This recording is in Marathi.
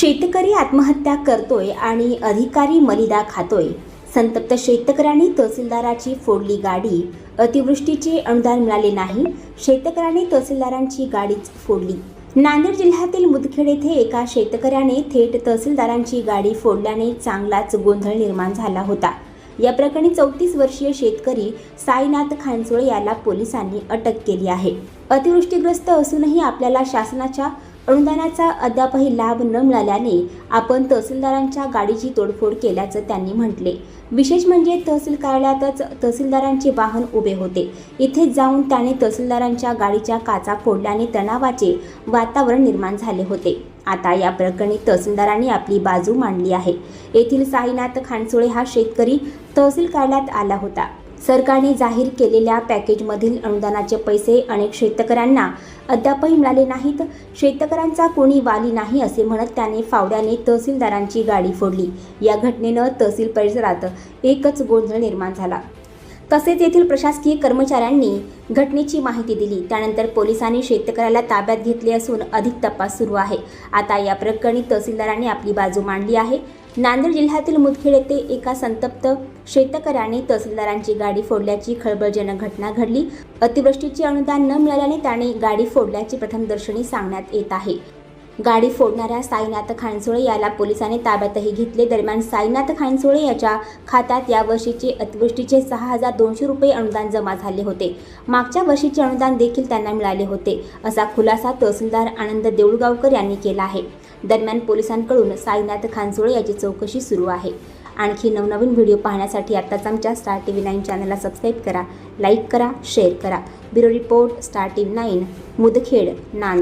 शेतकरी आत्महत्या करतोय आणि अधिकारी मलिदा खातोय. संतप्त शेतकऱ्यांनी तहसीलदाराची फोडली गाडी. अतिवृष्टीचे अनुदान मिळाले नाही. शेतकऱ्याने तहसीलदारांची गाडीच फोडली. नांदेड जिल्ह्यातील मुदखेड येथे एका शेतकऱ्याने थेट तहसीलदारांची गाडी फोडल्याने चांगलाच गोंधळ निर्माण झाला होता. या प्रकरणी चौतीस वर्षीय शेतकरी साईनाथ खानसोळे याला पोलिसांनी अटक केली आहे. अतिवृष्टीग्रस्त असूनही आपल्याला शासनाच्या अनुदानाचा अद्यापही लाभ न मिळाल्याने आपण तहसीलदारांच्या गाडीची तोडफोड केल्याचं त्यांनी म्हटले. विशेष म्हणजे तहसील कार्यालयातच तहसीलदारांचे वाहन उभे होते. इथे जाऊन त्याने तहसीलदारांच्या गाडीच्या काचा फोडल्याने तणावाचे वातावरण निर्माण झाले होते. आता या प्रकरणी तहसीलदारांनी आपली बाजू मांडली आहे. येथील साईनाथ खानसोळे हा शेतकरी तहसील कार्यालयात आला होता. सरकारने जाहीर केलेल्या पॅकेजमधील अनुदानाचे पैसे अनेक शेतकऱ्यांना अद्यापही मिळाले नाहीत. शेतकऱ्यांचा कोणी वाली नाही असे म्हणत त्याने फावड्याने तहसीलदारांची गाडी फोडली. या घटनेनं तहसील परिसरात एकच गोंधळ निर्माण झाला. तसेच येथील प्रशासकीय कर्मचाऱ्यांनी घटनेची माहिती दिली. त्यानंतर पोलिसांनी शेतकऱ्याला ताब्यात घेतले असून अधिक तपास सुरू आहे. आता या प्रकरणी तहसीलदारांनी आपली बाजू मांडली आहे. नांदेड जिल्ह्यातील मुदखेड येथे एका संतप्त शेतकऱ्याने तहसीलदारांची गाडी फोडल्याची खळबळजनक घटना घडली. अतिवृष्टीचे अनुदान न मिळाल्याने त्याने गाडी फोडल्याचे प्रथमदर्शनी सांगण्यात येत आहे. गाडी फोडणाऱ्या साईनाथ खानसोळे याला पोलिसांनी ताब्यातही घेतले. दरम्यान साईनाथ खानसोळे याच्या खात्यात या वर्षीचे अतिवृष्टीचे सहा हजार दोनशे रुपये अनुदान जमा झाले होते. मागच्या वर्षीचे अनुदान देखील त्यांना मिळाले होते असा खुलासा तहसीलदार आनंद देऊळगावकर यांनी केला आहे. दरम्यान पोलिसांकडून साईनाथ खानसोळे याची चौकशी सुरू आहे. आणखी नवनवीन व्हिडिओ पाहण्यासाठी आत्ताच आमच्या स्टार टी व्ही नाईन चॅनलला सबस्क्राईब करा लाईक करा शेअर करा. Bureau report star T V nine Mudkhed Nanded.